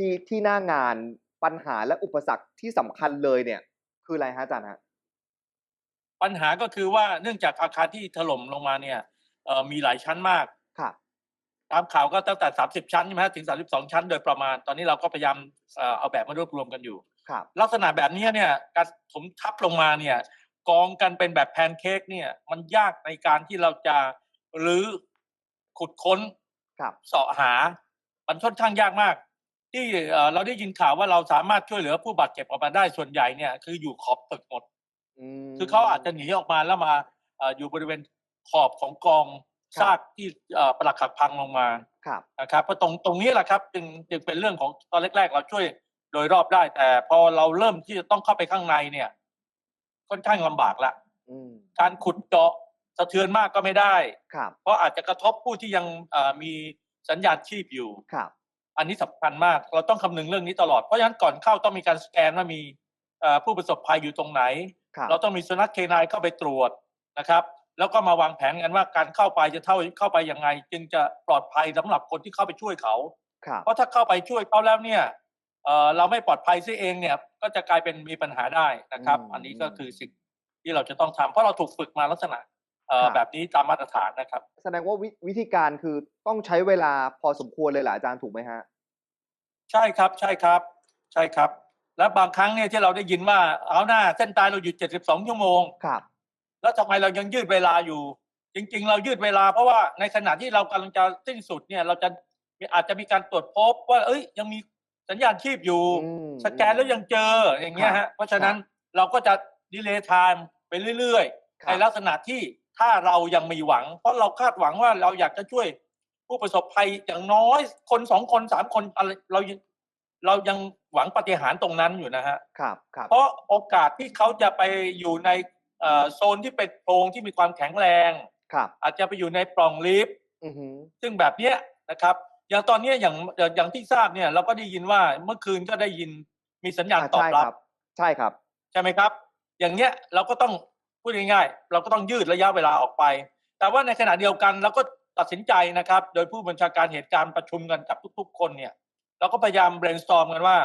ที่ที่หน้างานปัญหาและอุปสรรคที่สำคัญเลยเนี่ย คืออะไรฮะอาจารย์ฮะปัญหาก็คือว่าเนื่องจากอาคารที่ถล่มลงมาเนี่ยเอ่อมีหลายชั้นมากครับตามข่าวก็ตั้งแต่ 30 ชั้นใช่ไหมฮะถึง 32 ชั้น โดยประมาณ ตอนนี้เราก็พยายามเอ่อเอาแบบมารวบรวมกันอยู่ครับลักษณะแบบนี้เนี่ยการถมทับลงมาเนี่ย กองกันเป็นแบบแพนเค้กเนี่ย มันยากในการที่เราจะรื้อขุดค้นครับเสาะหา มันค่อนข้างยากมาก ที่เอ่อเราได้ยินข่าวว่าเราสามารถช่วยเหลือผู้บาดเจ็บออกมาได้ส่วนใหญ่เนี่ยคืออยู่ขอบตึกหมดอืมคือเขาอาจจะหนีออกมาแล้วมาเอ่ออยู่บริเวณขอบของกองครับซากที่เอ่อปลักหักพังลงมาครับนะครับเพราะตรงตรงนี้แหละครับจึงจึงเป็นเรื่องของตอนแรก ๆ เราช่วยโดยรอบได้ แต่พอเราเริ่มที่จะต้องเข้าไปข้างในเนี่ย ค่อนข้างลำบากละอืมการขุดเจาะสะเทือนมากก็ไม่ได้ครับเพราะอาจจะกระทบผู้ที่ยังเอ่อมีสัญญาณชีพอยู่ครับ อันนี้สำคัญมาก เราต้องคำนึงเรื่องนี้ตลอด เพราะฉะนั้นก่อนเข้าต้องมีการสแกนว่ามีเอ่อผู้ประสบภัยอยู่ตรงไหนครับเราต้องมีสุนัขเคนายเข้าไปตรวจนะครับ แล้วก็มาวางแผนกันว่าการเข้าไปจะเท่าเข้าไปยังไง จึงจะปลอดภัยสำหรับคนที่เข้าไปช่วยเขาครับเพราะถ้าเข้าไปช่วยเขาแล้วเนี่ยเอ่อเราไม่ปลอดภัยซิเองเนี่ย ก็จะกลายเป็นมีปัญหาได้นะครับ อันนี้ก็คือสิ่งที่เราจะต้องทำเพราะเราถูกฝึกมาลักษณะเอ่อ แบบนี้ตามมาตรฐานนะครับ แสดงว่าวิวิธีการคือต้องใช้เวลาพอสมควรเลยเหรออาจารย์ถูกไหมฮะ ใช่ครับใช่ครับ ใช่ครับ และบางครั้งเนี่ยที่เราได้ยินว่าเอาหน้าเส้นตายเราอยู่72 ชั่วโมงครับ แล้วทำไมเรายังยืดเวลาอยู่ จริง ๆ เรายืดเวลาเพราะว่าในขณะที่เรากำลังจะสิ้นสุดเนี่ยเราจะอาจจะมีการตรวจพบว่า เอ้ย ยังมีสัญญาณชีพอยู่อืมสแกนแล้วยังเจออย่างเงี้ยครัฮะบเพราะฉะนั้นเราก็จะดีเลย์ไทม์ไปเรื่อยคๆรับในลักษณะที่ ถ้าเรายังมีหวัง เพราะเราคาดหวังว่าเราอยากจะช่วยผู้ประสบภัยอย่างน้อยคนสองคนสามคนอะไรเรายังเรายังหวังปาฏิหารย์ตรงนั้นอยู่นะฮะครับครับเพราะโอกาสที่เขาจะไปอยู่ในเอ่อโซนที่เป็นโพรงที่มีความแข็งแรงครับอาจจะไปอยู่ในปล่องลิฟต์อือหือซึ่งแบบเนี้ยนะครับ อย่างตอนเนี้ยอย่างอย่างอย่างที่ทราบเนี่ย เราก็ได้ยินว่าเมื่อคืนก็ได้ยินมีสัญญาณอ่าตอบใช่รัครับบใช่ครับ ใช่ไหมครับ อย่างเนี้ยเราก็ต้อง พูดง่ายๆเราก็ต้องยืดระยะเวลาออกไป แต่ว่าในขณะเดียวกันเราก็ตัดสินใจนะครับ โดยผู้บัญชาการเหตุการณ์ประชุมกันกับทุก ๆ คนเนี่ยเราก็พยายาม brainstorm กันว่า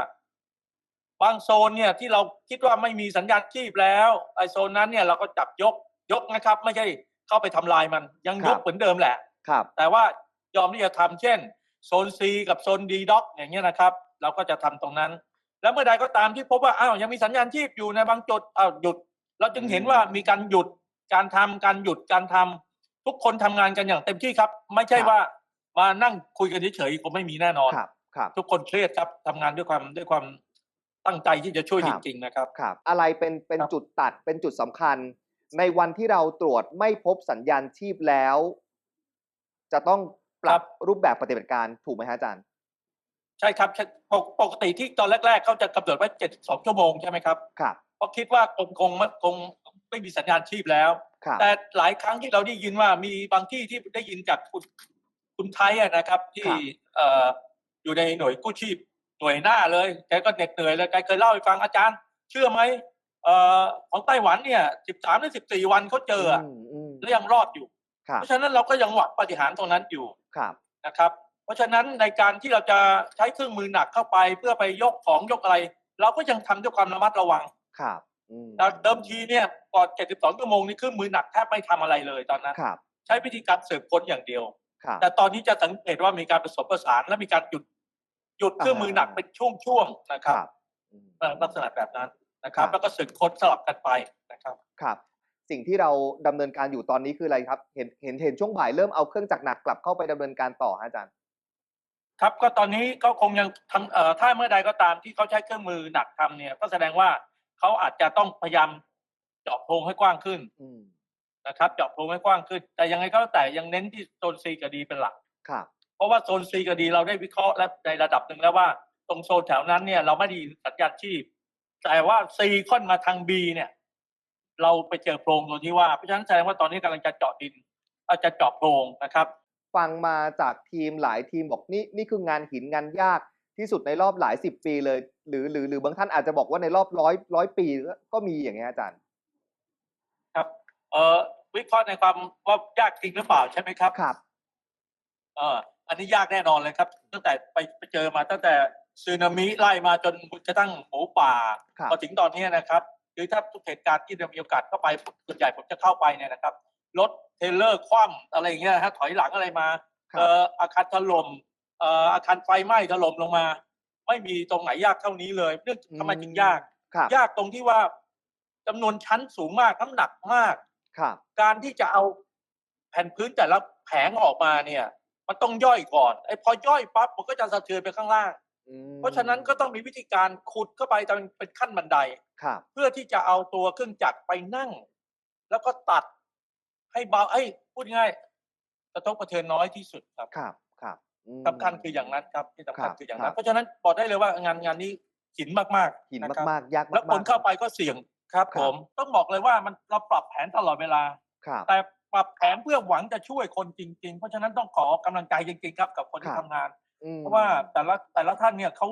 บางโซนเนี่ยที่เราคิดว่าไม่มีสัญญาณชีพแล้วไอ้โซนนั้นเนี่ยเราก็จับยกยกนะครับ ไม่ใช่เข้าไปทำลายมันยังยกครับเหมือนเดิมแหละครับ แต่ว่ายอมที่จะทำเช่นโซน C กับโซน D ด็อกอย่างเงี้ยนะครับ เราก็จะทำตรงนั้น แล้วเมื่อใดก็ตามที่พบว่าอ้าวยังมีสัญญาณชีพอยู่ในบางจุดอ้าวหยุด เราจึงเห็นว่ามีการหยุดการทำการหยุดการทำทุกคนทำงานกันอย่างเต็มที่ครับ ไม่ใช่ครับว่ามานั่งคุยกันเฉยๆคงไม่มีแน่นอนครับครับ ทุกคนเครียดครับทำงานด้วยความด้วยความตั้งใจที่จะช่วยคจรับริงๆนะครับครับ อะไรเป็นเป็นครับจุดตัดเป็นจุดสำคัญ ในวันที่เราตรวจไม่พบสัญญาณชีพแล้ว จะต้องปรับรูปแบบปฏิบัติการถูกไหมฮะอาจารย์ ใช่ครับใช่ปกปกติที่ตอนแรก ๆ เขาจะกำหนดไว้72 ชั่วโมงใช่ไหมครับครับ เพราะคิดว่าคงคงคงไม่มีสัญญาณชีพแล้วครับแต่หลายครั้งที่เราได้ยินว่ามีบางที่ที่ได้ยินจากคุณคุณไทยอะนะครับ ที่เอ่ออยู่ในหน่วยกู้ชีพหน่วยหน้าเลยแกก็เหน็ดเหนื่อยเลยแกเคยเล่าให้ฟังอาจารย์ เชื่อไหมเอ่อของไต้หวันเนี่ย 13หรือ14 วันเขาเจออะมอืมแล้วยังรอดอยู่ครับเพราะฉะนั้นเราก็ยังหวังปาฏิหารย์ตรงนั้นอยู่ครับนะครับ เพราะฉะนั้นในการที่เราจะใช้เครื่องมือหนักเข้าไป เพื่อไปยกของยกอะไร เราก็ยังทำด้วยความระมัดระวัง ครับอืมแต่เดิมทีเนี่ยก่อน72ชั่วโมงนี่เครื่องมือหนักแทบไม่ทำอะไรเลยตอนนั้น ครับใช้วิธีการสืบค้นอย่างเดียว ครับ แต่ตอนนี้จะสังเกตว่ามีการผสมผสานและมีการหยุดหยุดเครื่องมือหนักเป็นช่วงๆนะคครับรับอืม ลักษณะแบบนั้นนะครับ ครับ แล้วก็สืบค้นสลับกันไปนะครับ ครับ สิ่งที่เราดำเนินการอยู่ตอนนี้คืออะไรครับ เห็นเห็นเห็นช่วงบ่ายเริ่มเอาเครื่องจักรหนักกลับเข้าไปดำเนินการต่อฮะอาจารย์ ครับก็ตอนนี้ก็คงยังทำเอ่อถ้าเมื่อใดก็ตามที่เขาใช้เครื่องมือหนักทำเนี่ยก็แสดงว่า เขาอาจจะต้องพยายามเจาะโพรงให้กว้างขึ้นอืมนะครับ เจาะโพรงให้กว้างขึ้น แต่ยังไงก็แล้วแต่ยังเน้นที่โซนซีกับดีเป็นหลักครับเพราะว่าโซนซีกับดีเราได้วิเคราะห์และในระดับหนึ่งแล้วว่า ตรงโซนแถวนั้นเนี่ย เราไม่ได้ยินสัญญาณชีพ แต่ว่าซีค่อนมาทางบีเนี่ย เราไปเจอโพรงตรงที่ว่าเพราะฉะนั้นแสดงว่าตอนนี้กำลังจะเจาะดินอาจจะเจาะโพรงนะครับ ฟังมาจากทีมหลายทีมบอกนี่นี่คืองานหินงานยาก ที่สุดในรอบหลายสิบปีเลย หรือหรือหรือบางท่านอาจจะบอกว่าในรอบร้อยร้อยปีก็ก็มีอย่างเงี้ยอาจารย์ ครับเอ่อวิเคราะห์ในความว่ายากจริงหรือเปล่าใช่ไหมครับครับเอออันนี้ยากแน่นอนเลยครับ ตั้งแต่ไปไปเจอมาตั้งแต่สึนามิไล่มาจนกระทั่งหมูป่าครับพอถึงตอนนี้นะครับคือถ้าทุกเหตุการณ์ที่เรามีโอกาสเข้าไปส่วนใหญ่ผมจะเข้าไปเนี่ยนะครับรถเทรลเลอร์คว่ำอะไรอย่างเงี้ยฮะถอยหลังอะไรมาครับเอ่ออาคารถล่มเอ่ออาคารไฟไหม้ถล่มลงมา ไม่มีตรงไหนยากเท่านี้เลยเรื่องทำไมจึงยากครับยากตรงที่ว่าจำนวนชั้นสูงมากน้ำหนักมากครับ การที่จะเอาแผ่นพื้นแต่ละแผงออกมาเนี่ย มันต้องย่อยก่อนไอ้พอย่อยปั๊บมันก็จะสะเทือนไปข้างล่างอืมเพราะฉะนั้นก็ต้องมีวิธีการขุดเข้าไปตามเป็นขั้นบันไดครับเพื่อที่จะเอาตัวเครื่องจักรไปนั่ง แล้วก็ตัดให้เบาไอ้ยพูดง่ายกระทบกระเทือนน้อยที่สุดครับครับครับอืม สำคัญคืออย่างนั้นครับที่สำคัญครับคืออย่างครันั้นบเพราะฉะนั้นบอกได้เลยว่างานงานนี้หินมากๆหินนะครับมากๆยากมากๆแล้วคนเข้าไปก็เสี่ยงครับครับผมต้องบอกเลยว่ามันเราปรับแผนตลอดเวลาครับแต่ปรับแผนเพื่อหวังจะช่วยคนจริง ๆ เพราะฉะนั้นต้องขอกำลังใจจริงๆครับกับคนที่ครับทำงานอืมเพราะว่าแต่ละแต่ละท่านเนี่ยเขา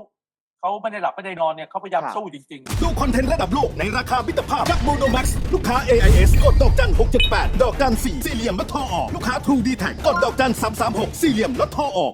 เขาไม่ได้หลับไม่ได้นอนเนี่ยเขาพยายามครับสู้จริงๆ ดูคอนเทนต์ระดับโลกในราคามิตรภาพกับโมโนแม็กซ์ลูกค้า AIS กดดอกจัน 678 ดอกจัน4สี่เหลี่ยมลดท่อออก ลูกค้า True d t แทกกดดอกจัน 336 สี่เหลี่ยมลดท่อออก